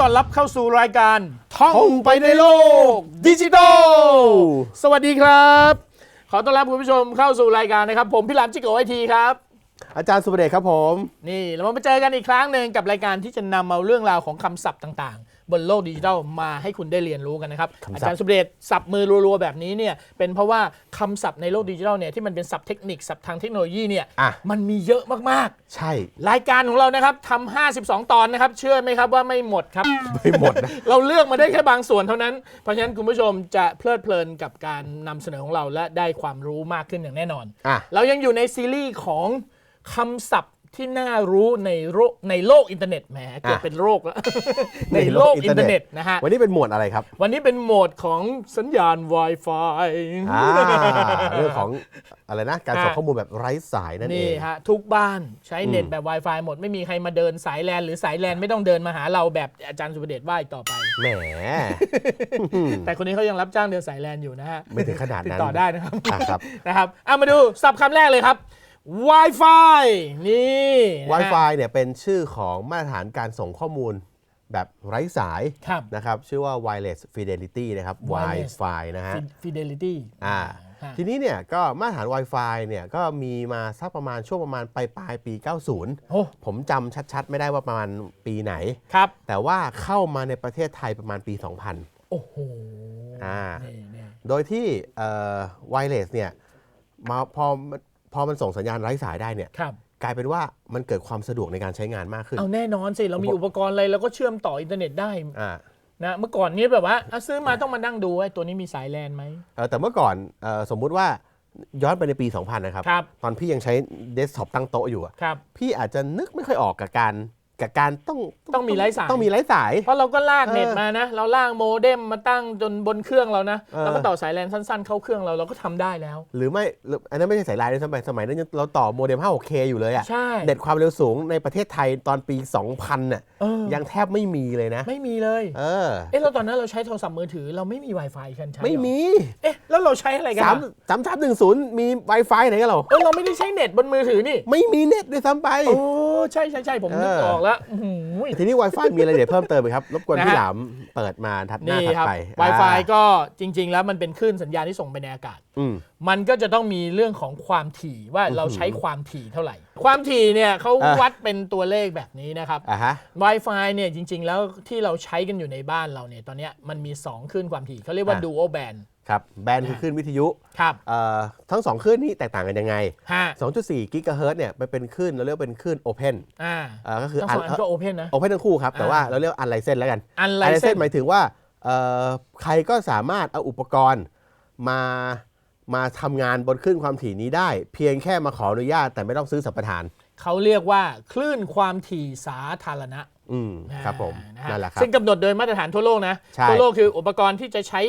ต้อนรับเข้าสู่รายการท่องท่องไปไปในในโลโลกกดิจิทัล Digital สวัสดีครับ ขอต้อนรับคุณผู้ชมเข้าสู่รายการนะครับ ผมพี่หลามจิโกไอทีครับ อาจารย์สุประเดชครับผม นี่เรามาเจอกันอีกครั้งหนึ่งกับรายการที่จะนำเอาเรื่องราวของคำศัพท์ต่างๆ บนโลกดิจิทัลมาให้คุณได้เรียนรู้กันนะครับ คำศัพท์ อาจารย์สุเดชสับมือรัวๆแบบนี้เนี่ยเป็นเพราะว่าคำศัพท์ในโลกดิจิทัลเนี่ยที่มันเป็นศัพท์เทคนิคศัพท์ทางเทคโนโลยีเนี่ยอะ มันมีเยอะมากใช่ๆรายการของเรานะครับทำ52 ตอนนะครับ เชื่อไหมครับว่าไม่หมดครับ ไม่หมดนะ เราเลือกมาได้แค่บางส่วนเท่านั้น เพราะฉะนั้นคุณผู้ชมจะเพลิดเพลินกับการนำเสนอของเราและได้ความรู้มากขึ้นอย่างแน่นอน อะ เรายังอยู่ในซีรีส์ของคำศัพท์ ที่น่ารู้ในโลกในโลกอินเทอร์เน็ตแหมเกือบอะเป็นโรคแล้ว ในโลกอินเทอร์เน็ตนะฮะวันนี้เป็นหมวดอะไรครับ วันนี้เป็นโหมดของสัญญาณ Wi-Fi อ่าเรื่องของอะไรนะ การส่งอะข้อมูลแบบไร้สายนั่นเอนี่งฮะทุกบ้านใช้เน็ตอืมแบบ Wi-Fi หมดไม่มีใครมาเดินสายแลนหรือสายแลนไม่ต้องเดินมาหาเราแบบอาจารย์สุประเดชว่าอีกต่อไปแหมแต่คนนี้เขายังรับจ้างเดินสายแลนอยู่นะฮะไม่ถึงขนาดติดนั้นต่อได้นะครับอะครับนะครับเอามาดูศัพท์คำแรกเลยครับ Wi-Fi นี่นะฮะ Wi-Fi เนี่ยเป็นชื่อของมาตรฐานการส่งข้อมูลแบบไร้สายครับนะครับ ชื่อว่า wireless fidelity นะครับ Wireless Wi-Fi นะฮะ Fidelity อ่าฮะทีนี้เนี่ยก็มาตรฐาน Wi-Fi เนี่ยก็มีมาสักประมาณช่วงประมาณปลายปลายๆปี 90โอ้ผมจำชัดๆ ไม่ได้ว่าประมาณปีไหนครับ แต่ว่าเข้ามาในประเทศไทยประมาณปี 2000 โอ้โหอ่านี่นี่โดยที่ไวเลสเนี่ยมาพอ พอมันส่งสัญญาณไร้สายได้เนี่ยครับ กลายเป็นว่ามันเกิดความสะดวกในการใช้งานมากขึ้นเอาแน่นอนสิ เรามีอุปกรณ์อะไรเราก็เชื่อมต่ออินเทอร์เน็ตได้อ่านะเมื่อก่อนนี้แบบว่าอะซื้อมาต้องมานั่งดูว่าตัวนี้มีสายแลนไหม เอ่อแต่เมื่อก่อนเออสมมุติว่าย้อนไปในปี 2000 นะครับ ครับ ตอนพี่ยังใช้เดสก์ท็อปตั้งโต๊ะอยู่อะครับ พี่อาจจะนึกไม่ค่อยออกกับการ กับการต้องต้องมีไร้สาย ต้องมีไร้สาย เพราะเราก็ลากเออเน็ตมานะ เราลากโมเด็มมาตั้งจนบนเครื่องเรานะเออแล้วก็ต่อสายแลนสั้นๆ เข้าเครื่องเราเราก็ทำได้แล้ว หรือไม่หรืออันนั้นไม่ใช่สายไลน์ด้วยสมัยสมัยนั้นยังเราต่อโมเด็ม 5 6K อยู่เลยอะใช่เน็ตความเร็วสูงในประเทศไทยตอนปี 2000น่ะเออยังแทบไม่มีเลยนะ ไม่มีเลย เออเอ๊ะแล้วตอนนั้นเราใช้โทรศัพท์มือถือเราไม่มี Wi-Fi กันใช้เหรอไม่มีเอ๊ะแล้วเราใช้อะไรกันสามอะสามสามหนึ่งศูนย์มี Wi-Fi ไหนกันเหรอเออเราไม่ได้ใช้เน็ตบนมือถือนี่ไม่มีเน็ตด้วยซ้ำไปโอ้ ใช่ใช่ใช่ผมนึกเออออกแล้วอื้อหือ ทีนี้ Wi-Fi มีอะไรเดี๋ยวเพิ่มเติมไหมครับ รบกวนนะฮะ พี่หลามเปิดมาถัดหน้านี่ถัดครับ ไป Wi-Fi อ่าก็จริง ๆ แล้วมันเป็นคลื่นสัญญาณที่ส่งไปในอากาศ อืม มันก็จะต้องมีเรื่องของความถี่ว่าเราใช้ความถี่เท่าไหร่ ความถี่เนี่ยเขาอะ วัดเป็นตัวเลขแบบนี้นะครับ อ่าฮะ Wi-Fi เนี่ยจริง ๆ แล้วที่เราใช้กันอยู่ในบ้านเราเนี่ยตอนเนี้ยมันมี 2 คลื่นความถี่เขาเรียกว่า อะ dual band ครับแบนคือคลื่นวิทยุครับเอ่อทั้งสองคลื่นนี้แตกต่างกันยังไง ฮะ2.4กิกะเฮิรตซ์เนี่ยมันเป็นคลื่นเราเรียกว่าเป็นคลื่น Open อ่าอ่าก็คือทั้งสองอันก็โอเพนนะ โอเพนทั้งคู่ครับ แต่อ่าว่าเราเรียกอันไลเซนแล้วกันอันไลไลเซเซนนหมายถึงว่าเอ่อใครก็สามารถเอาอุปกรณ์มามาทำงานบนคลื่นความถี่นี้ได้ เพียงแค่มาขออนุญาตแต่ไม่ต้องซื้อสัมปทาน เขาเรียกว่าคลื่นความถี่สาธารณะ อืมครับผมอ่าฮนั่นแหละครับ ซึ่งกำหนดโดยมาตรฐานทั่วโลกนะ ใช่ทั่วโลกคืออุปกรณ์ที่จะใช้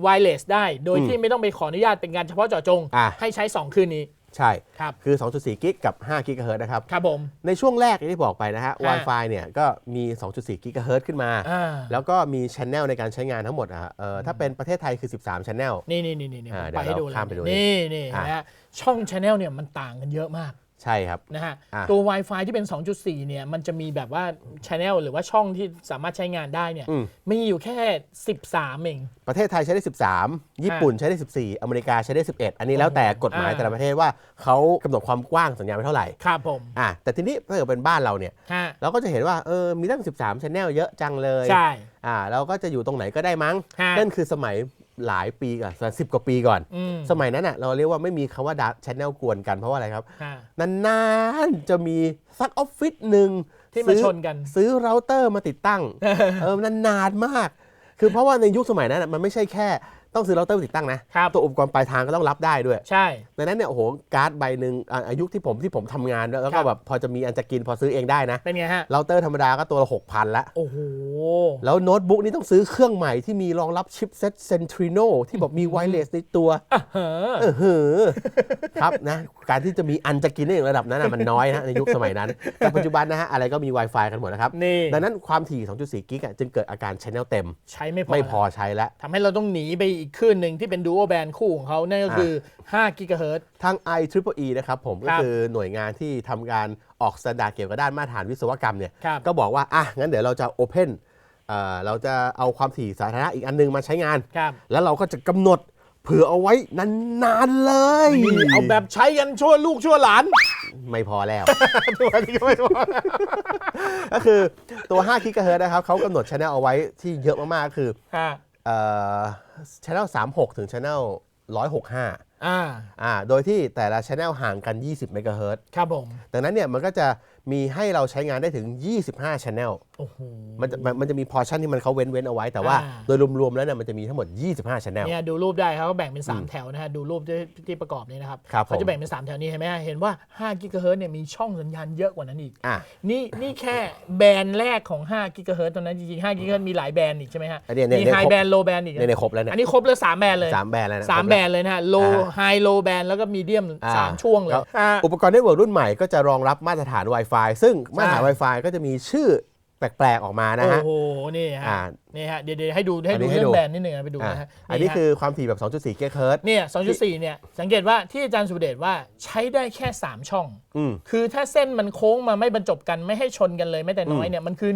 ไวเลสได้ โดยอืมที่ไม่ต้องไปขออนุญาตเป็นการเฉพาะเจาะจง อะ ให้ใช้ 2คลื่นนี้ ใช่ ครับ คือ 2.4 กิกกับ 5 กิกะเฮิรตซ์นะครับ ครับผม ในช่วงแรกอย่างที่บอกไปนะฮะ อ่า Wi-Fi เนี่ยก็มี 2.4 กิกะเฮิรตซ์ขึ้นมา อ่าแล้วก็มีช anel ในการใช้งานทั้งหมดอะฮะเออถ้าเป็นประเทศไทยคือ 13 channel นี่นี่นี่นี่นี่อ่าผมไปให้ดูเดี๋ยวเราข้ามไปดูนี่นี่อะ นะฮะช่องช n แนลเนี่ยมันต่างกันเยอะมาก ใช่ครับ นะฮะอะ ตัว Wi-Fi ที่เป็น 2.4 เนี่ย มันจะมีแบบว่าช n แนลหรือว่าช่องที่สามารถใช้งานได้เนี่ยอืมมีอยู่แค่ 13 เอง ประเทศไทยใช้ได้ 13 ญี่ปุ่นใช้ได้ 14 อเมริกาใช้ได้ 11 อันนี้แล้วแต่กฎหมายอ่า แต่ละประเทศว่าเขากำหนดความกว้างสัญญาณไว้เท่าไหร่ครับผมอะแต่ทีนี้ถ้าเกิดเป็นบ้านเราเนี่ย ฮะเราก็จะเห็นว่าเออมีตั้ง 13 channel เยอะจังเลยใช่ อ่าเราก็จะอยู่ตรงไหนก็ได้มั้ง ฮะ นั่นคือสมัย หลายปีก่อนสิบกว่าปีก่อน อืมสมัยนั้นอะเราเรียกว่าไม่มีคำว่าดักชแนลกวนกันเพราะว่าอะไรครับฮะนานๆจะมีสักออฟฟิศหนึ่งที่มาซื้อชนกัน ซื้อเราเตอร์มาติดตั้ง เออนานๆมาก คือเพราะว่าในยุคสมัยนั้นอะมันไม่ใช่แค่ ต้องซื้อเราเตอร์มาติดตั้งนะ ครับ ตัวอุปกรณ์ปลายทางก็ต้องรับได้ด้วย ใช่ ดังนั้นเนี่ยโอ้โหการ์ดใบหนึ่งอะอายุคที่ผมที่ผมทำงานด้วยแล้วครัก็บแบบพอจะมีอันจะกินพอซื้อเองได้นะเป็นไงฮะ เราเตอร์ธรรมดาก็ตัวละหกพันละ โอ้โห แล้วโน้ตบุ๊กนี่ต้องซื้อเครื่องใหม่ที่มีรองรับชิปเซ็ตเซนทริโนที่แบบมีไวเลสในตัว เฮ้อ เออเหอ ครับนะ การที่จะมีอันจะกินได้อย่างระดับนั้นนะมันน้อยนะในยุคสมัยนั้น แต่ปัจจุบันนะฮะ อะไรก็มี Wi-Fi กันหมดนะครับ นี่ ดังนั้นความถี่ 2.4 กิกะจึงเกิดอาการชแนลเต็ม ใช้ไม่พอไม่พอใช้แล้ว ทำให้เราต้องหนีไปอีกคลื่นหนึ่งที่เป็นดูโอแบนคู่ของเขานั่นก็คือ5กิกะเฮิรตซ์ ทาง i t r i p e e นะครับผมก็ครับคือหน่วยงานที่ทำการออกสแตนดาร์ดเกี่ยวกับด้านมาตรฐานวิศวกรรมเนี่ยครับ ก็บอกว่า อะ งั้นเดี๋ยวเราจะ Open เอ่อเราจะเอาความถี่สาธารณะอีกอันนึงมาใช้งาน ครับแล้วเราก็จะกำหนดเผื่อเอาไว้นานๆเลยเอาแบบใช้กันชั่วลูกชั่วหลาน ไม่พอแล้ว ตัวนี้ก็ไม่พอก็คือตัว5กิกะเฮิรตซ์นะครับเขากำหนดช anel เอาไว้ที่เยอะมากๆคือฮะเอ่อ channel 36 ถึง channel 165อ่าอ่าโดยที่แต่ละ channel ห่างกัน 20 เมกะเฮิรตซ์ครับผม ดังนั้นเนี่ยมันก็จะมีให้เราใช้งานได้ถึง 25 channel โอ้โห มันจะมันมันจะมีพอชั่นที่มันเขาเว้นเว้นเอาไว้แต่ว่าอ่า โดยรวมๆแล้วเนี่ยมันจะมีทั้งหมด 25 channel เนี่ยดูรูปได้เขาก็แบ่งเป็น 3 แถวนะฮะดูรูปที่ที่ประกอบนี้นะครับครับผมเขาจะแบ่งเป็น 3 แถวนี้เห็นไหมฮะเห็นว่า5กิกะเฮิรตซ์เนี่ยมีช่องสัญญาณเยอะกว่านั้นอีก อะ นี่นี่แค่แบนแรกของ5กิกะเฮิรตซ์ตอนนั้นจริงๆ5กิกะเฮิรตซ์มีหลายแบนอีกใช่ไหมฮะอันเนี้ยเนี่ยมีเนี่ยไฮครบ แบนโลแบนอีกในในครบแล้วเนี่ยอันนี้ครบแล้วสามแบนเลยสามแบรนด์แล้วนะสามครบแบแล้วนเลยนะฮะโลอ่าไฮโลแบนแล้วก็มีเดียมอ่าสามช่วงเลยครับ อ่า อุปกรณ์เน็ตเวิร์กรุ่นใหม่ก็จะรองรับมาตรฐาน Wi-Fi ซึ่งมาตรฐาน ใช่ Wi-Fi ก็จะมีชื่อ แปลกๆออกมานะโอ้ฮะโห นี่ฮะ อ่านี่ฮะ เดี๋ยวเดี๋ยวให้ดูให้อันนี้ดูให้เรื่อดู งแบรนด์นิดหนึ่งนะไปดูอะนะฮะอันนี้ฮะคือความถี่แบบ 2.4กิกะเฮิรตซ์เนี่ย2.4เนี่ย สังเกตว่าที่อาจารย์สุเดชว่าใช้ได้แค่ 3 ช่อง อืม คือถ้าเส้นมันโค้งมาไม่บรรจบกันไม่ให้ชนกันเลยแม้แต่น้อยเนี่ย มันคือ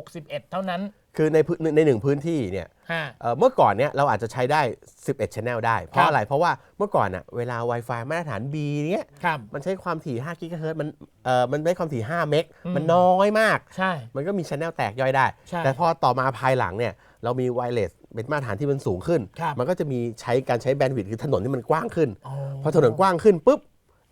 161 เท่านั้น คือในพื้นในหนึ่งพื้นที่เนี่ยฮะเอ่อเมื่อก่อนเนี่ยเราอาจจะใช้ได้ 11 channel ได้ เพครัราะบอะไร เพราะว่าเมื่อก่อนอะเวลา Wi-Fi มาตรฐาน B เนี้ยครับ มันใช้ความถี่5กิกะเฮิรตซ์มันเอ่อมันได้ความถี่ 5 เมกอืม มันน้อยมาก ใช่ มันก็มีช anel แตกย่อยได้ ใช่แต่พอต่อมาภายหลังเนี่ยเรามีไวเลสเป็นมาตรฐานที่มันสูงขึ้น ครับ มันก็จะมีใช้การใช้แบนด์วิดต์คือถนนที่มันกว้างขึ้น อ๋อพอถนนกว้างขึ้นปุ๊บ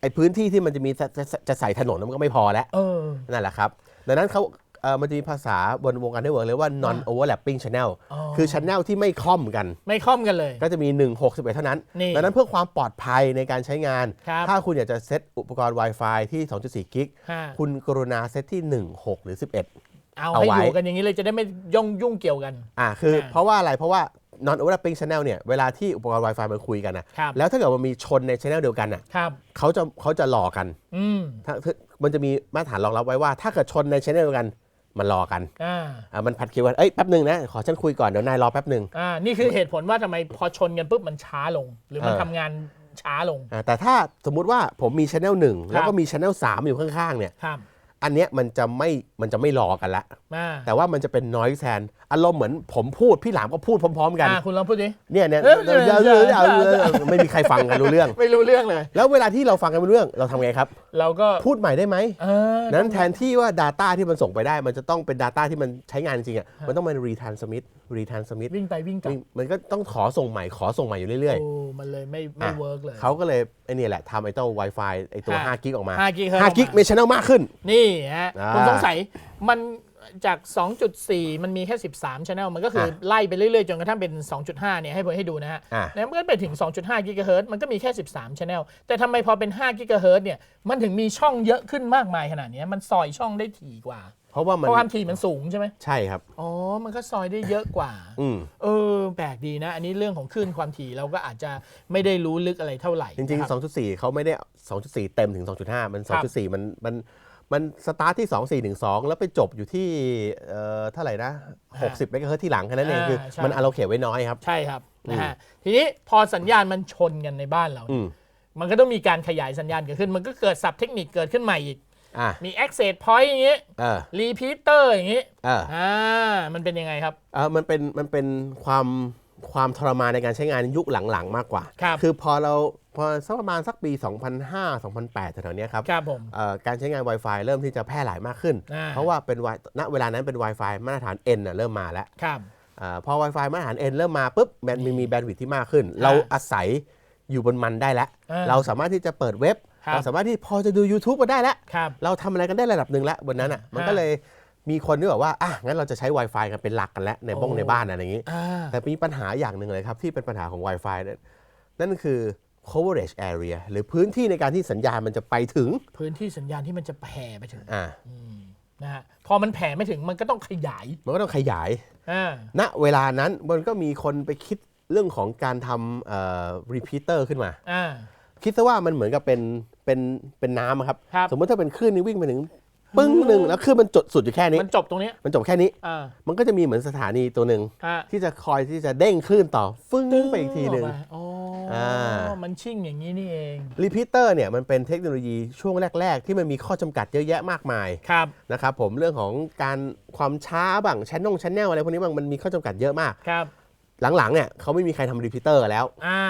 ไอ้พื้นที่ที่มันจะมีจะจะจะใส่ถนนมันก็ไม่พอแล้ว เออ นั่นแหละครับ ดังนั้นเขา เอ่อมันจะมีภาษาบนวงการเน็ตเวิร์กเรียกว่า non overlapping channel อ๋อ คือ channel ที่ไม่คล่อมกัน ไม่ค่อมกันเลย ก็จะมี 1 6 11เท่านั้น นี่ดังนั้นเพื่อความปลอดภัยในการใช้งาน ครับ ถ้าคุณอยากจะเซตอุปกรณ์ Wi-Fi ที่ 2.4 กิกฮะคุณกรุณาเซตที่ 1 6 หรือ 11 เอาเอาให้ไว้ อยู่กันอย่างนี้เลยจะได้ไม่ย่องยุ่งเกี่ยวกัน อ่า คืออ่าเพราะว่าอะไร เพราะว่า non overlapping channel เนี่ย เวลาที่อุปกรณ์ Wi-Fi มันคุยกันนะครับ แล้วถ้าเกิดมันมีชนใน channel เดียวกันน่ะครับ เขาจะเขาจะหลอกกันอืมถ้าถ้ามันจะมีมาตรฐานรองรับไว้ว่า ถ้าเกิดชนใน channel เดียวกัน มันรอกันอ่าอ่ามันผัดคิวกันเอ้ยแป๊บหนึ่งนะ ขอฉันคุยก่อนเดี๋ยวนายรอแป๊บหนึ่งอ่านี่คือเหตุผลว่าทำไมพอชนกันปุ๊บมันช้าลง หรือมันเออทำงานช้าลงอ่าแต่ถ้าสมมุติว่าผมมี channel 1แล้วก็มี channel 3อยู่ข้างๆเนี่ย ครับ อันเนี้ยมันจะไม่มันจะไม่รอกันละ อ่าแต่ว่ามันจะเป็น noise แทนอารมณ์เหมือนผมพูดพี่หลามก็พูดพร้อมๆกัน อ่าคุณลองพูดดิ เนี่ยเนี่ยเออเดี๋ยวเดี๋ยวเดี๋ยวเดี๋ยวเดี๋ยวไม่มีใครฟังกันรู้เรื่อง ไม่รู้เรื่องเลย แล้วเวลาที่เราฟังกันไม่รู้เรื่องเราทำไงครับ เราก็พูดใหม่ได้ไหมเออนั้นแทนที่ว่า Data ที่มันส่งไปได้ มันจะต้องเป็น Data ที่มันใช้งานจริงๆอะมันต้องเป็น retransmit retransmit วิ่งไปวิ่งกลับมันก็ต้องขอส่งใหม่ขอส่งใหม่อยู่เรื่อยโอ้มันเลยไม่ไม่อะเวิร์กเลยๆเขาก็เลย ไอ้นี่แหละทำไอ้เจ้า Wi-Fi ไอ้ตัวห้า5กิกออกมา 5กิกเฮิรตซ์5 กิกออกมา มี channel มากขึ้น นี่ฮะอ่าผมสงสัยมันจาก 2.4 มันมีแค่ 13 channel มันก็คืออะไล่ไปเรื่อยๆ จนกระทั่งเป็น 2.5 เนี่ยให้ผมให้ดูนะฮะอะ แล้วมันก็ไปถึง 2.5 กิกะเฮิรตซ์มันก็มีแค่ 13 channel แต่ทำไมพอเป็น 5 กิกะเฮิรตซ์เนี่ย มันถึงมีช่องเยอะขึ้นมากมายขนาดเนี้ยมันซอยช่องได้ถี่กว่า เพราะว่าเพมันราะความถี่มันสูงใช่ไหมใช่ครับ อ๋อ มันก็ซอยได้เยอะกว่า อืมเออ แปลกดีนะ อันนี้เรื่องของคลื่นความถี่เราก็อาจจะไม่ได้รู้ลึกอะไรเท่าไหร่จริง นะคบ ๆ 2.4เขาไม่ได้ 2.4 เต็มถึง 2.5 มัน ครับ2.4 มันมันมันสตาร์ทที่ 2412 แล้วไปจบอยู่ที่เอ่อเท่าไหร่นะ60เมกะเฮิรตซ์ที่หลังแค่นั้นเองอ่าคือ ใช่ มันอ l โลเ t ไว้น้อยครับ ใช่ครับนะฮะทีนี้พอสัญญาณมันชนกันในบ้านเราอืม มันก็ต้องมีการขยายสัญญาณเกิดขึ้น มันก็เกิดสับเทคนิคเกิดขึ้นใหม่อีก อะมี access point อย่างงี้เออ repeater อย่างงี้เออ อ่ามันเป็นยังไงครับ เออมันเป็นมันเป็นความความทรมานในการใช้งานยุคหลังๆ มากกว่าครับอพอเราพอสักประมาณสักปี 2005 2008แถวๆเนี้ยครับครับผมเอ่อการใช้งาน Wi-Fi เริ่มที่จะแพร่หลายมากขึ้น อ่า เพราะว่าเป็น Wi- ณเวลานั้นเป็น Wi-Fi มาตรฐาน N น่ะเริ่มมาแล้วครับอาพอ Wi-Fi มาตรฐาน N เริ่มมาปุ๊บแบนมันมีแบนด์วิดที่มากขึ้น เราอาศัยอยู่บนมันได้แล้ว อ่า เราสามารถที่จะเปิดเว็บครับ เราสามารถที่พอจะดู YouTube ก็ได้แล้วครับเราทำอะไรกันได้ระดับหนึ่งแล้วบนนั้นอะมันก็เลยมีคนที่แบบว่าอะงั้นเราจะใช้ Wi-Fi กันเป็นหลักกันแล้วในบ้องโอ้ในบ้านอะไรอย่างนี้อ่าแต่มีปัญหาอย่างหนึ่งเลยครับ ที่เป็นปัญหาของ Wi-Fi นั่นนั่นคือ coverage area หรือพื้นที่ในการที่สัญญาณมันจะไปถึง พื้นที่สัญญาณที่มันจะแผ่ไปถึงอ่านะฮะพอมันแผ่ไม่ถึงมันก็ต้องขยาย มันก็ต้องขยายอ่าณเวลานั้นมันก็มีคนไปคิดเรื่องของการทำเอ่อ repeater ขึ้นมาอ่า คิดซะว่ามันเหมือนกับเป็นเป็นเป็นน้ำอะครับ ครับ สมมติถ้าเป็นคลื่นนี้วิ่งไปถึงปึ้งหนึ่งแล้วคลื่นมันจดสุดอยู่แค่นี้ มันจบตรงเนี้ยมันจบแค่นี้ อ่ามันก็จะมีเหมือนสถานีตัวหนึ่งอ่าที่จะคอยที่จะเด้งคลื่นต่อฟึ้งไปอีกทีหนึ่งออกไปอ๋ออามันชิ่งอย่างนี้นี่เอง repeater เนี่ยมันเป็นเทคโนโลยีช่วงแรก ๆ ที่มันมีข้อจำกัดเยอะแยะมากมาย ครับ นะครับผมเรื่องของการความช้าบ้างชั้นนงชั้นแนลอะไรพวกนี้บางมันมีข้อจำกัดเยอะมาก ครับ หลังๆเนี่ยเขาไม่มีใครทำ repeater กันแล้วอ่า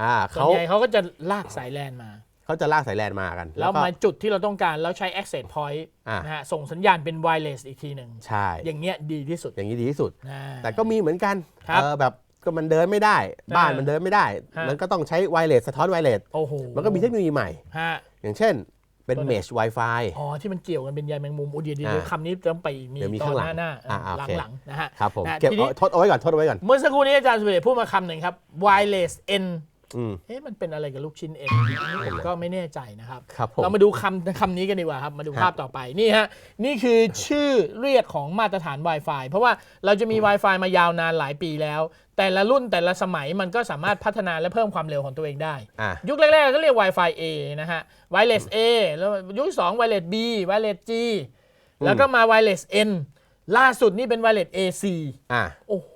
อ่าส่วนเขาใหญ่เขาก็จะลากสายแลนมา เขาจะลากสายแลนมากันแล้วก็ มาจุดที่เราต้องการแล้วใช้ access point อ่านนะฮะส่งสัญญาณเป็น wireless อีกทีหนึ่งใช่ อย่างเงี้ยดีที่สุดอย่างนี้ดีที่สุดอ่าแต่ก็มีเหมือนกันครับเออแบบก็มันเดินไม่ได้ บ้านมันเดินไม่ได้ ฮะ มันก็ต้องใช้ไวเลสสะท้อนไวเลสโอ้โหมันก็มีเทคโนโลยีใหม่ ฮะอย่างเช่น เป็นตัวไหน Mesh Wi-Fi อ๋อ ที่มันเกี่ยวกันเป็นใยแมงมุมอุยเดียวเดี๋ยวอ่าคำนี้ต้องไปอีกมีเดี๋ยวมีตอข้านงหลัหงน้าหน้าอ่าหลังโอเคหลังๆนะฮะครับผมนะเก็บทีนี้เอาทดเอาไว้ก่อนทดเอาไว้ก่อนเมื่อสักครู่นี้อาจารย์สุเดชพูดมาคำหนึ่งครับ wireless N อืม เอ๊ะมันเป็นอะไรกับลูกชิ้น N ผมก็ไม่แน่ใจนะครับครับผม เรามาดูคำคำนี้กันดีกว่าครับ มาดูครับภาพต่อไปนี่ฮะนี่คือชื่อเรียกของมาตรฐาน Wi-Fi เพราะว่าเราจะมี Wi-Fi มายาวนานหลายปีแล้ว แต่ละรุ่นแต่ละสมัยมันก็สามารถพัฒนาและเพิ่มความเร็วของตัวเองได้ อะ ยุคแรกๆก็เรียก Wi-Fi A นะฮะ Wireless A แล้วยุคที่สอง Wireless B Wireless G แล้วก็มา Wireless N ล่าสุดนี่เป็น Wireless AC อะ โอ้โห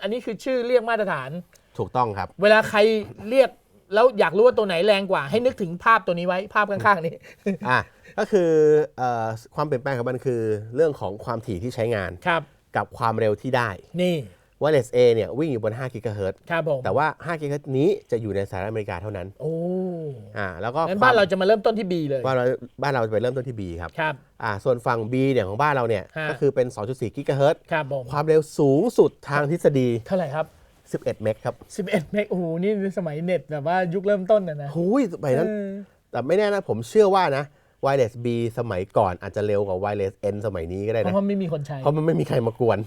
อันนี้คือชื่อเรียกมาตรฐาน ถูกต้องครับ เวลาใครเรียกแล้วอยากรู้ว่าตัวไหนแรงกว่า ให้นึกถึงภาพตัวนี้ไว้ภาพข้างๆนี้ อะก็คือเอ่อความเปลี่ยนแปลงของมันคือเรื่องของความถี่ที่ใช้งาน ครับ กับความเร็วที่ได้นี่ Wireless A เนี่ยวิ่งอยู่บน5 GHz ครับผมแต่ว่า5 GHz นี้จะอยู่ในสหรัฐอเมริกาเท่านั้นโอ้อ่าแล้วก็งั้นบ้านเราจะมาเริ่มต้นที่ B เลยบ้านเราบ้านเราจะไปเริ่มต้นที่ B ครับครับ อ่าส่วนฝั่ง B เนี่ยของบ้านเราเนี่ยฮะ ก็คือเป็น 2.4 GHz ครับผมความเร็วสูงสุดทางทฤษฎีเท่าไหร่ครับ 11 เมกครับ11เมกโอ้โหนี่สมัยเน็ตแบบว่ายุคเริ่มต้นนะนะหุยสมัยนั้น เออแต่ไม่แน่นะ ผมเชื่อว่านะ Wireless B สมัยก่อนอาจจะเร็วกว่า Wireless N สมัยนี้ก็ได้เพนะ ราะว่าไม่มีคนใช้ เพราะมันไม่มีใครมากวน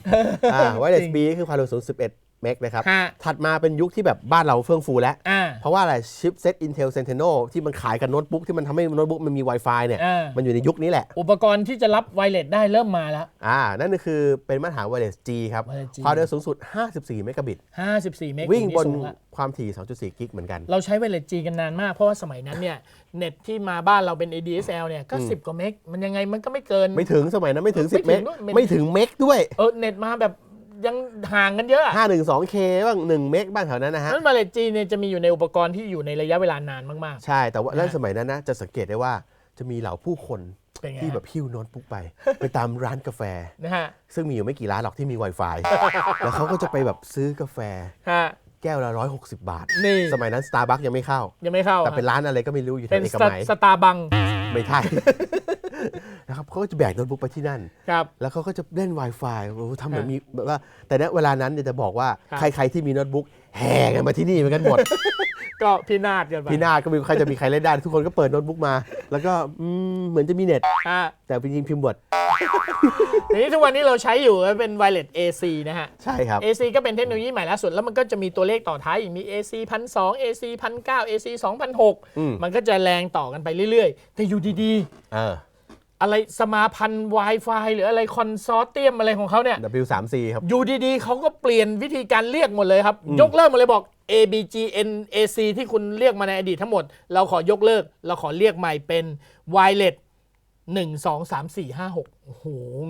อ่า Wireless จริง B คือความเร็วสูง11 เมกนะครับ ฮะถัดมาเป็นยุคที่แบบบ้านเราเฟื่องฟูแล้ว อ่า เพราะว่าอะไรชิปเซ็ต Intel Centennial ที่มันขายกับโน้ตบุ๊กที่มันทำให้โน้ตบุ๊กมันมี Wi-Fi เนี่ย อ่ามั มันอยู่ในยุคนี้แหละ อุปกรณ์ที่จะรับไวเลสได้เริ่มมาแล้ว อ่า นั่นก็คือเป็นมาตรฐาน Wireless G ครับ Wireless G ความเร็วสูงสุด 54 เมกะบิต 54 เมกวิ่งบนสูงละความถี่ 2.4 กิกเหมือนกัน เราใช้ไวเลสจีกันนานมาก เพราะว่าสมัยนั้นเนี่ย เน็ตที่มาบ้านเราเป็น ADSL เนี่ย ก็ 10 กว่าเมก มันยังไงมันก็ไม่เกิน ไม่ถึงสมัยนั้นไม่ถึง ไม่10 เมกถึงด้วยไม่ถึงเมกด้วย เออเน็ตมาแบบ ยังห่างกันเยอะอะ 512K บ้าง1เมกบ้างแถวนั้นนะฮะนั้นไวเลสจีเนี่ยจะมีอยู่ในอุปกรณ์ที่อยู่ในระยะเวลานานมากใช่แต่ว่านั่นสมัยนั้นนะจะสังเกตได้ว่าจะมีเหล่าผู้คนๆเป็นไงที่แบบหิ้วโน้ตบุ๊กไป ไปตามร้านกาแฟนะฮะซึ่งมีอยู่ไม่กี่ร้านหรอกที่มี Wi-Fi แล้วเขาก็จะไปแบบซื้อกาแฟฮะ แก้วละ160บาท นี่ สมัยนั้น Starbucks ยังไม่เข้า ยังไม่เข้าแต่เป็นร้านอะไรก็ไม่รู้อยู่แถเป็นวเอกสตามัยสตาร์บังไม่ใช่ นะครับเขาก็จะแบกโน้ตบุ๊กไปที่นั่น ครับ แล้วเขาก็จะเล่น Wi-Fi โอ้โหทำเหมือนมีแบบว่า แต่ณเวลานั้นเนี่ยจะบอกว่าครับ ใครๆที่มีโน้ตบุ๊กแห่กันมาที่นี่เหมือนกันหมด ก็พี่นาดกันไปพี่นาฏก็ไมีใครจะมีใครเล่นได้ ทุกคนก็เปิดโน้ตบุ๊กมา แล้วก็อืมเหมือนจะมีเน็ตฮะแต่จริงๆพิมพ์บททีนี้ทุกวันนี้เราใช้อยู่เป็นไวเลส AC นะฮะ ใช่ครับ AC ก็เป็นเทคโนโลยีใหม่ล่าสุด แล้วมันก็จะมีตัวเลขต่อท้ายอีกมี AC 1,200 AC 1,900 AC อืม2,600มันก็จะแรงต่อกันไปเรื่อยๆ แต่อยู่ดีเออๆ อะไรสมาพันธ์ Wi-Fi หรืออะไรคอนซอร์เตียมอะไรของเขาเนี่ย W3C ครับ อยู่ดีๆเขาก็เปลี่ยนวิธีการเรียกหมดเลยครับ ยกเลิกหมดเลยบอก ABGN AC ที่คุณเรียกมาในอดีตทั้งหมด เราขอยกเลิก เราขอเรียกใหม่เป็น Wireless 1 2 3 4 5 6 โอ้โห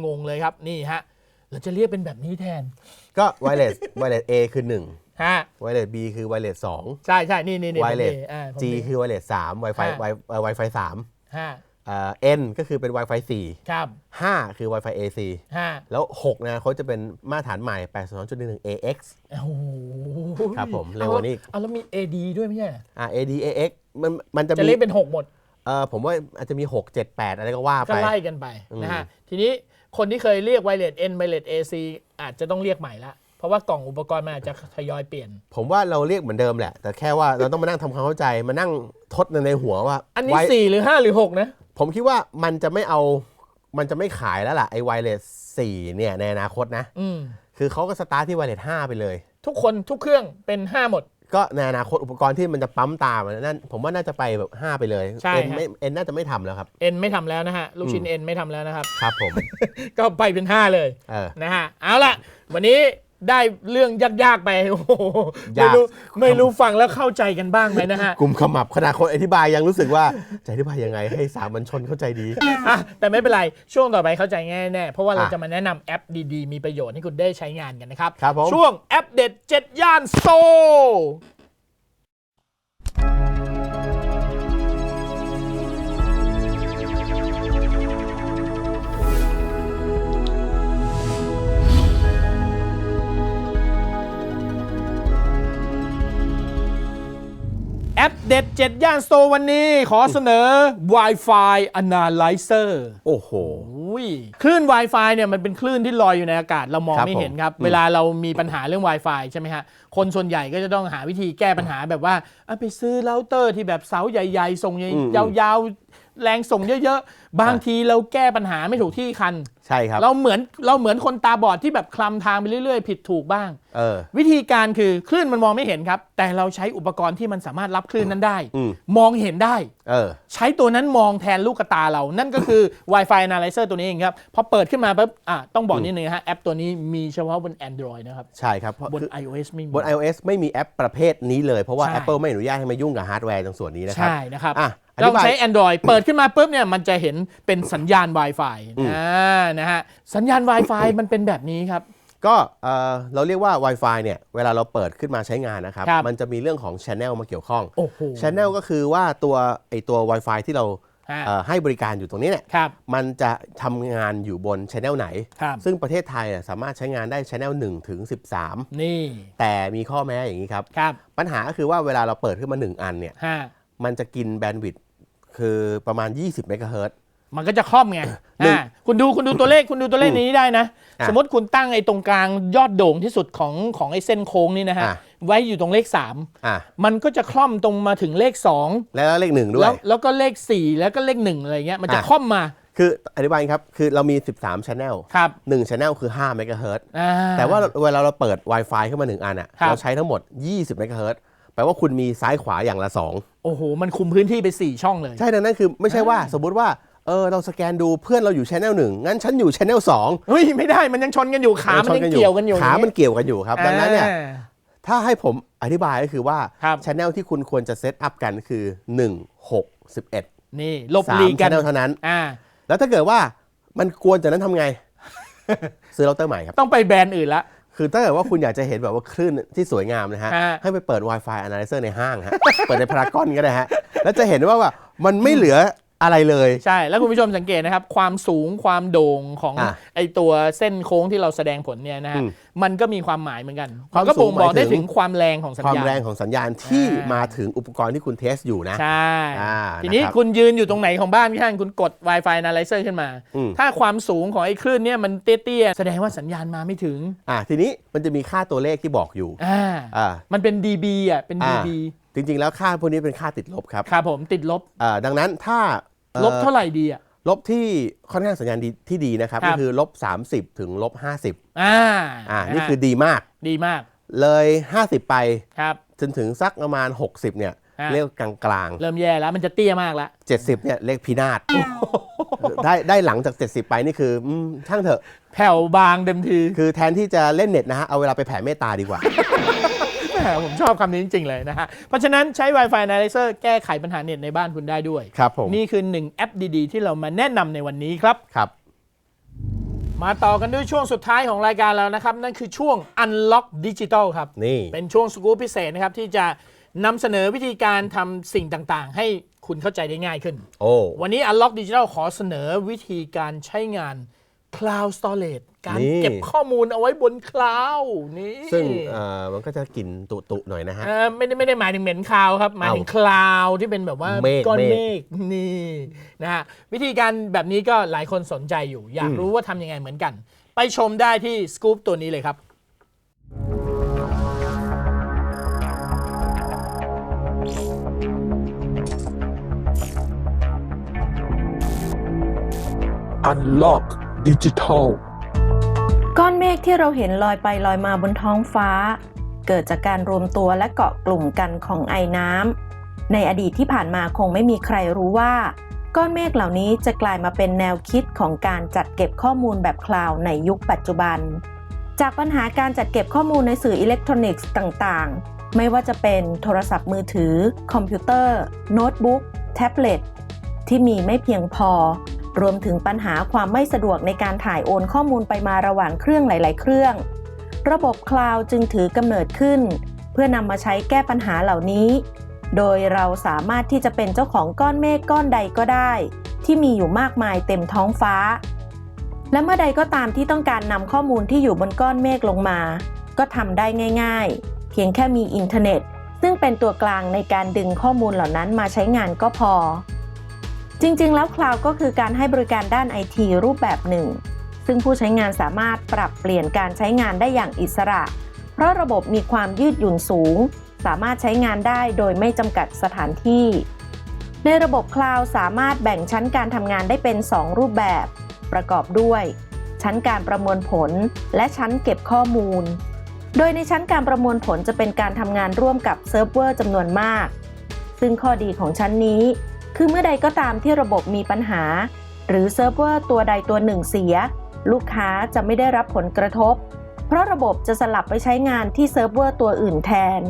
งงเลยครับ นี่ฮะ เราจะเรียกเป็นแบบนี้แทน ก็ Wireless Wireless A คือฮะ1 Wireless B คือ Wireless ใช่ใช่นี่นี่2นี่ Wireless ผมมีอ่าผม G มีคือ Wireless 3 Wi-Fi ฮะ Wi- เอ่อ Wi-Fi 3ห้า เอ่อ N ก็คือเป็น Wi-Fi ครับ4 5 คือ Wi-Fi AC ห้าแล้ว6นะเขาจะเป็นมาตรฐานใหม่ 82.11 AX โอ้โหครับผมเร็วกว่านี้อีก เอาแล้วมี AD ด้วยไม่ใช่เหรออ่า AD AX มันมันจะจะมีเรียกเป็น 6 หมด เออผมว่าอาจจะมี 6 7 8 อะไรก็ว่าก็ไป ไล่กันไปอืมนะฮะ ทีนี้คนที่เคยเรียกไวเลส N ไวเลส AC อาจจะต้องเรียกใหม่ละ เพราะว่ากล่องอุปกรณ์มันอาจจะทยอยเปลี่ยน ผมว่าเราเรียกเหมือนเดิมแหละ แต่แค่ว่าเราต้องมานั่งทำความเข้าใจมานั่งทดในหัวว่าอันนี้ ไว้สี่หรือห้าหรือหกนะ ผมคิดว่ามันจะไม่เอามันจะไม่ขายแล้วล่ะ ไอ้ไวเลสสี่เนี่ยในอนาคตนะ อืมคือเขาก็สตาร์ทที่ไวเลสห้าไปเลย ทุกคนทุกเครื่องเป็นห้าหมด ก็ในอนาคตอุปกรณ์ที่มันจะปั๊มตามอะนั่นผมว่าน่าจะไปแบบ5ไปเลยใช่เอ็นฮะ ไม่เอ็นน่าจะไม่ทำแล้วครับ เอ็นไม่ทำแล้วนะฮะ ลูกชิ้นอืมเอ็นไม่ทำแล้วนะครับ ครับผม ก็ไปเป็นห้าเลยเออ นะฮะ เอาล่ะ วันนี้ ได้เรื่องยากๆไปโอ้โหไม่ยาก รู้ไม่รู้ฟังแล้วเข้าใจกันบ้างไหมนะฮะ กลุ่มขมับขนาดคนอธิบายยังรู้สึกว่า จะอธิบายยังไงให้สามัญชนเข้าใจดี อะแต่ไม่เป็นไร ช่วงต่อไปเข้าใจง่ายแน่เพราะว่าเราอะจะมาแนะนำแอปดีๆ มีประโยชน์ให้คุณได้ใช้งานกันนะครับ ครับผม ช่วงแอปเด็ด 7 ย่านโซ แอปเด็ด 7 ย่านโซวันนี้ขอเสนอ Wi-Fi Analyzer โอ้โหอุ้ยคลื่น Wi-Fi เนี่ยมันเป็นคลื่นที่ลอยอยู่ในอากาศเรามองครับไม่เห็นผมครับอืมเวลาเรามีปัญหาเรื่อง Wi-Fi ใช่ไหมฮะ คนส่วนใหญ่ก็จะต้องหาวิธีแก้ปัญหาแบบว่าอะไปซื้อเราเตอร์ที่แบบเสาใหญ่ ๆ ส่งอืมยาวๆ แรงส่งเยอะๆ บางทีเราแก้ปัญหาไม่ถูกที่คัน ใช่ครับเราเหมือนเราเหมือนคนตาบอดที่แบบคลำทางไปเรื่อยๆ ผิดถูกบ้าง เออ วิธีการคือคลื่นมันมองไม่เห็นครับ แต่เราใช้อุปกรณ์ที่มันสามารถรับคลื่นนั้นได้ อืม มองเห็นได้ เออ ใช้ตัวนั้นมองแทนลูกกระตาเรา นั่นก็คือ Wi-Fi Analyzer ตัวนี้เองครับ พอเปิดขึ้นมาปุ๊บอะต้องบอกนิดนึงนะฮะ แอปตัวนี้มีเฉพาะบน Android นะครับ ใช่ครับเพราะบน คือ iOS ไม่มีบน iOS ไม่มีแอปประเภทนี้เลย เพราะว่า ใช่ Apple ไม่อนุญาตให้มายุ่งกับฮาร์ดแวร์ตรงส่วนนี้นะครับ ใช่นะครับ อะ อธิเราบายใช้ Android เปิดขึ้นมาปุ๊บเนี่ยมันจะเห็นเป็นสัญญาณ Wi-Fi อืมอ่านะฮะสัญญาณ Wi-Fi มันเป็นแบบนี้ครับ ก็เอ่อเราเรียกว่า Wi-Fi เนี่ยเวลาเราเปิดขึ้นมาใช้งานนะครับ ครับ มันจะมีเรื่องของ Channel มาเกี่ยวข้อง โอ้โห Channel ก็คือว่าตัวไอตัว Wi-Fi ที่เราฮะเอ่อให้บริการอยู่ตรงนี้เนี่ยครับ มันจะทำงานอยู่บน Channel ไหน ครับ ซึ่งประเทศไทยอะสามารถใช้งานได้ Channel 1ถึง13นี่แต่มีข้อแม้อย่างนี้ครับ ครับปัญหาก็คือว่าเวลาเราเปิดขึ้นมา 1 อันเนี่ยฮะมันจะกินแบนด์วิดต์ คือประมาณ 20เมกะเฮิรตซ์ มันก็จะคล่อมไงหนึ่งอ่าคุณดูคุณดูตัวเลขคุณดูตัวเลขอืมนี้ได้นะ อะสมมติคุณตั้งไอ้ตรงกลางยอดโด่งที่สุดของของไอ้เส้นโค้งนี่นะฮะ อะ ไว้อยู่ตรงเลข อะ3 มันก็จะคล่อมตรงมาถึงเลข 2 แล้วเลขหนึ่งด้วแล้ยว แล้วก็เลข 4 แล้วก็เลข 1 อะไรเงี้ย มันจะอะ คล่อมมาคืออธิบายครับ คือเรามี 13 Channel ครับ1 Channel คือ5เมกะเฮิรตซ์ อ่าแต่ว่าเวลาเราเปิด Wi-Fi ขึ้นมา 1 อันอะ ครับ เราใช้ทั้งหมด 20เมกะเฮิรตซ์ แปลว่าคุณมีซ้ายขวาอย่างละ2โอ้โห มันคุมพื้นที่ไป 4 ช่องเลย ใช่ดังนั้นคือไม่ใช่ว่าสมมุติว่าเออเราสแกนดูเพื่อนเราอยู่ Channel 1งั้นฉันอยู่ Channel 2เฮ้ย ไม่ได้มันยังชนกันอยู่ขา มันยังเกี่ยวกันอยู่ขา มันเกี่ยวกันอยู่ครับ ดังนั้นเนี่ยอ่าถ้าให้ผมอธิบายก็คือว่าครับ Channel ที่คุณควรจะเซตอัพกันคือ 1 6 11 นี่ลบสามลีกัน Channel เท่านั้นอ่าแล้วถ้าเกิดว่ามันกวนจากนั้นทำไง ซื้อเราเตอร์ใหม่ครับ ต้องไปแบรนด์อื่นละ คือถ้าเกิดว่าคุณอยากจะเห็นแบบว่าคลื่นที่สวยงามนะฮะ ฮะ ให้ไปเปิด Wi-Fi Analyzer ในห้างฮะ เปิดในพารากอนก็ได้ฮะ แล้วจะเห็นว่าว่ามันไม่เหลือ อะไรเลย ใช่แล้วคุณผู้ชมสังเกตนะครับ ความสูงความโด่งของอะไอตัวเส้นโค้งที่เราแสดงผลเนี่ยนะฮะอืมมันก็มีความหมายเหมือนกันความนก็บ่งบอกสูงหมายถึงได้ถึงความแรงของสัญความญาณแรงของสัญญาณที่อ่ามมาถึงอุปกรณ์ที่คุณเทสอยู่นะ ใช่อ่าทีนี้นะครับคุณยืนอยู่ตรงไหนของบ้านข้างคุณกด Wi-Fi Analyzer ขึ้นมาอืมถ้าความสูงของไอ้คลื่นเนี่ยมันเตี้ยๆแสดงว่าสัญญาณมาไม่ถึงอ่าทีนี้มันจะมีค่าตัวเลขที่บอกอยู่อ่าอ่ามันเป็น dB อะเป็นอ่า dB จริงๆ แล้วค่าพวกนี้เป็นค่าติดลบครับครับผมติดลบอ่าดังนั้นถ้าอ่อ ลบเท่าไหร่ดีอะ ลบที่ค่อนข้างสัญญาณดีที่ดีนะครับครัก็บคือลบ 30 ถึงลบ 50อ่าอ่านี่ะคือดีมาก ดีมากเลย 50 ไปครับ จนถึงสักประมาณ 60 เนี่ยอ่าเรียกกลางกลางเริ่มแย่แล้วมันจะเตี้ยมากแล้ว ๆ70 เนี่ยเรียกพินาศได้ได้หลังจาก 70 ไปนี่คืออืมช่างเถอะ แผ่วบางเต็มที คือแทนที่จะเล่นเน็ตนะฮะ เอาเวลาไปแผ่เมตตาดีกว่าแหม ผมชอบคำนี้จริง ๆ เลยนะฮะ เพราะฉะนั้นใช้ Wi-Fi Analyzer แก้ไขปัญหาเน็ตในบ้านคุณได้ด้วย ครับผม นี่คือหนึ่งแอปดีๆ ที่เรามาแนะนำในวันนี้ครับ ครับ มาต่อกันด้วยช่วงสุดท้ายของรายการแล้วนะครับ นั่นคือช่วง Unlock Digital ครับ นี่ เป็นช่วงสกู๊ปพิเศษนะครับที่จะนำเสนอวิธีการทำสิ่งต่างๆ ให้คุณเข้าใจได้ง่ายขึ้น โอ้ วันนี้ Unlock Digital ขอเสนอวิธีการใช้งาน Cloud Storage การเก็บข้อมูลเอาไว้บนคลาวนี่ซึ่งเอ่อมันก็จะกลิ่นตุตุๆหน่อยนะฮะไม่ได้ไม่ได้หมายถึงเหม็นคลาวครับ หมายถึงคลาวที่เป็นแบบว่าเมฆก้อนเมฆนี่นะฮะวิธีการแบบนี้ก็หลายคนสนใจอยู่ อยากรู้ว่าทำยังไงเหมือนกัน ไปชมได้ที่สกู๊ปตัวนี้เลยครับอันล็อก Digital ก้อนเมฆที่เราเห็นลอยไปลอยมาบนท้องฟ้า เกิดจากการรวมตัวและเกาะกลุ่มกันของไอน้ำในอดีตที่ผ่านมาคงไม่มีใครรู้ว่า ก้อนเมฆเหล่านี้จะกลายมาเป็นแนวคิดของการจัดเก็บข้อมูลแบบคลาวในยุคปัจจุบัน จากปัญหาการจัดเก็บข้อมูลในสื่ออิเล็กทรอนิกส์ต่างๆ ไม่ว่าจะเป็นโทรศัพท์มือถือ คอมพิวเตอร์ โน้ตบุ๊กแท็บเล็ตที่มีไม่เพียงพอ รวมถึงปัญหาความไม่สะดวกในการถ่ายโอนข้อมูลไปมาระหว่างเครื่องหลาย ๆ เครื่อง ระบบคลาวด์จึงถือกำเนิดขึ้น เพื่อนำมาใช้แก้ปัญหาเหล่านี้ โดยเราสามารถที่จะเป็นเจ้าของก้อนเมฆก้อนใดก็ได้ ที่มีอยู่มากมายเต็มท้องฟ้า และเมื่อใดก็ตามที่ต้องการนำข้อมูลที่อยู่บนก้อนเมฆลงมา ก็ทำได้ง่าย ๆ เพียงแค่มีอินเทอร์เน็ต ซึ่งเป็นตัวกลางในการดึงข้อมูลเหล่านั้นมาใช้งานก็พอ จริง ๆ แล้วคลาวด์ก็คือการให้บริการด้านไอทีรูปแบบหนึ่ง ซึ่งผู้ใช้งานสามารถปรับเปลี่ยนการใช้งานได้อย่างอิสระ เพราะระบบมีความยืดหยุ่นสูง สามารถใช้งานได้โดยไม่จำกัดสถานที่ ในระบบคลาวด์สามารถแบ่งชั้นการทำงานได้เป็น 2 รูปแบบ ประกอบด้วย ชั้นการประมวลผล และชั้นเก็บข้อมูล โดยในชั้นการประมวลผลจะเป็นการทำงานร่วมกับเซิร์ฟเวอร์จำนวนมาก ซึ่งข้อดีของชั้นนี้ คือเมื่อใดก็ตามที่ระบบมีปัญหา หรือเซิร์ฟเวอร์ตัวใดตัวหนึ่งเสีย ลูกค้าจะไม่ได้รับผลกระทบ เพราะระบบจะสลับไปใช้งานที่เซิร์ฟเวอร์ตัวอื่นแทน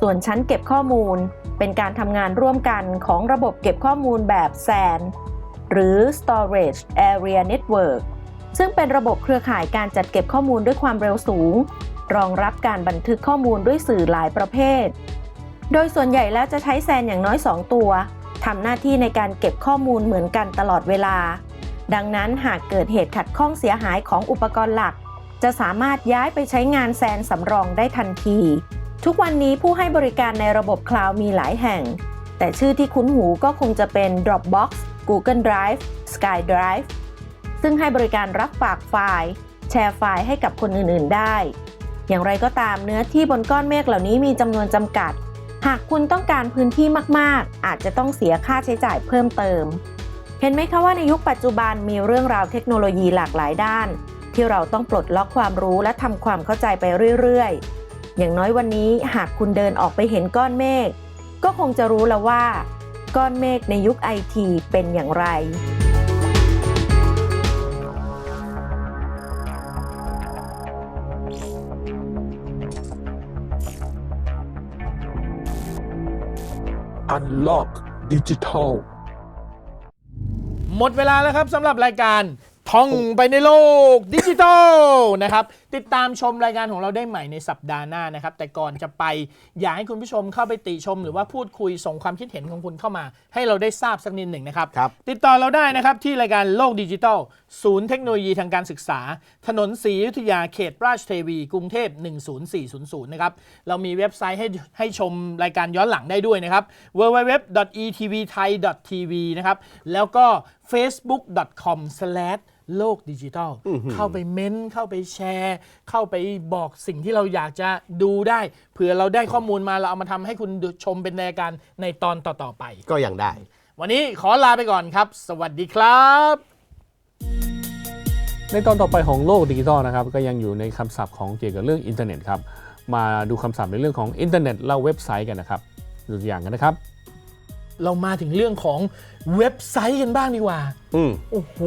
ส่วนชั้นเก็บข้อมูลเป็นการทำงานร่วมกันของระบบเก็บข้อมูลแบบ SAN หรือ Storage Area Network ซึ่งเป็นระบบเครือข่ายการจัดเก็บข้อมูลด้วยความเร็วสูง รองรับการบันทึกข้อมูลด้วยสื่อหลายประเภท โดยส่วนใหญ่แล้วจะใช้แซนอย่างน้อย 2 ตัว ทำหน้าที่ในการเก็บข้อมูลเหมือนกันตลอดเวลา ดังนั้นหากเกิดเหตุขัดข้องเสียหายของอุปกรณ์หลัก จะสามารถย้ายไปใช้งานแซนสำรองได้ทันที ทุกวันนี้ผู้ให้บริการในระบบคลาวด์มีหลายแห่ง แต่ชื่อที่คุ้นหูก็คงจะเป็น Dropbox Google Drive SkyDrive ซึ่งให้บริการรับฝากไฟล์ แชร์ไฟล์ให้กับคนอื่น ๆ ได้ อย่างไรก็ตามเนื้อที่บนก้อนเมฆเหล่านี้มีจำนวนจำกัด หากคุณต้องการพื้นที่มาก ๆ อาจจะต้องเสียค่าใช้จ่ายเพิ่มเติม เห็นไหมคะว่าในยุคปัจจุบันมีเรื่องราวเทคโนโลยีหลากหลายด้าน ที่เราต้องปลดล็อกความรู้และทำความเข้าใจไปเรื่อย ๆ อย่างน้อยวันนี้หากคุณเดินออกไปเห็นก้อนเมฆก็คงจะรู้แล้วว่า ก้อนเมฆในยุคไอทีเป็นอย่างไร Unlock Digital หมดเวลาแล้วครับสำหรับรายการท่องไปในโลกดิจิทัลนะครับ ติดตามชมรายการของเราได้ใหม่ในสัปดาห์หน้านะครับ แต่ก่อนจะไปอยากให้คุณผู้ชมเข้าไปติชม หรือว่าพูดคุยส่งความคิดเห็นของคุณเข้ามา ให้เราได้ทราบสักนิดหนึ่งนะครับ ครับติดต่อเราได้นะครับที่รายการโลกดิจิทัล ศูนย์เทคโนโลยีทางการศึกษา ถนนศรีอยุธยาเขตราชเทวี กรุงเทพ 10400 นะครับ เรามีเว็บไซต์ให้ให้ชมรายการย้อนหลังได้ด้วยนะครับ www.etvthai.tv นะครับแล้วก็ facebook.com/ โลกดิจิทัล เข้าไปเม้นต์เข้าไปแชร์ เข้าไปบอกสิ่งที่เราอยากจะดูได้เผื่อเราได้ข้อมูลมาเราเอามาทำให้คุณดูชมเป็นรายการในตอนต่อ ๆ ไป ก็ยังได้ วันนี้ขอลาไปก่อนครับ สวัสดีครับ ในตอนต่อไปของโลกดิจิทัลนะครับก็ยังอยู่ในคำศัพท์ของเกี่ยวกับเรื่องอินเทอร์เน็ตครับ มาดูคำศัพท์ในเรื่องของอินเทอร์เน็ตและเว็บไซต์กันนะครับดูตัวอย่างกันนะครับ เรามาถึงเรื่องของ เว็บไซต์กันบ้างดีกว่าอืมโอ้โห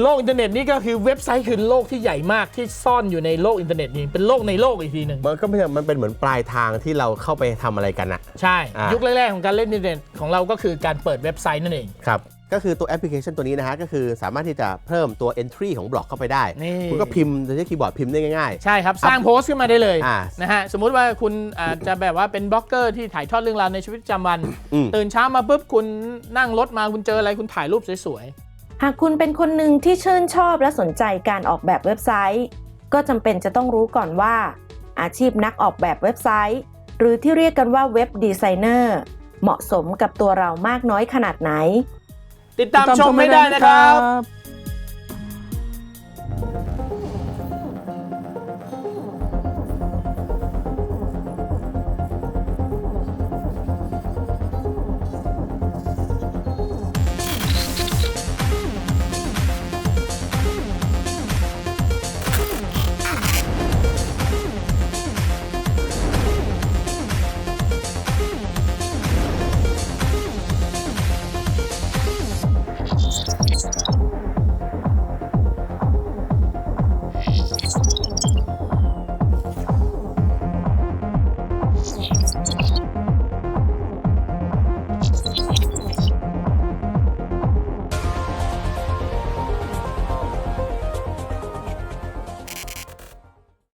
โลกอินเทอร์เน็ตนี่ก็คือเว็บไซต์คือโลกที่ใหญ่มากที่ซ่อนอยู่ในโลกอินเทอร์เน็ตนี่เป็นโลกในโลกอีกทีหนึ่งมันก็ไม่ใช่มันเป็นเหมือนปลายทางที่เราเข้าไปทำอะไรกันอะใช่อ่ายุยุคแรกๆของการเล่นอินเทอร์เน็ตของเราก็คือการเปิดเว็บไซต์นั่นเองครับ ก็คือตัวแอปพลิเคชันตัวนี้นะฮะก็คือสามารถที่จะเพิ่มตัว entry ของบล็อกเข้าไปได้ นี่ คุณก็พิมพ์โดยใช้คีย์บอร์ดพิมพ์ได้ง่าย ใช่ครับ สร้างโพสต์ขึ้นมาได้เลยอ่า นะฮะสมมุติว่าคุณอาจจะแบบว่าเป็นบล็อกเกอร์ที่ถ่ายทอดเรื่องราวในชีวิตประจำวันอืม ตื่นเช้ามาปุ๊บคุณนั่งรถมาคุณเจออะไรคุณถ่ายรูปสวยหากคุณเป็นคนหนึ่งที่ชื่นชอบและสนใจการออกแบบเว็บไซต์ ก็จำเป็นจะต้องรู้ก่อนว่า อาชีพนักออกแบบเว็บไซต์ หรือที่เรียกกันว่าเว็บดีไซเนอร์เหมาะสมกับตัวเรามากน้อยขนาดไหนๆ ติดตามชมไม่ได้นะครับ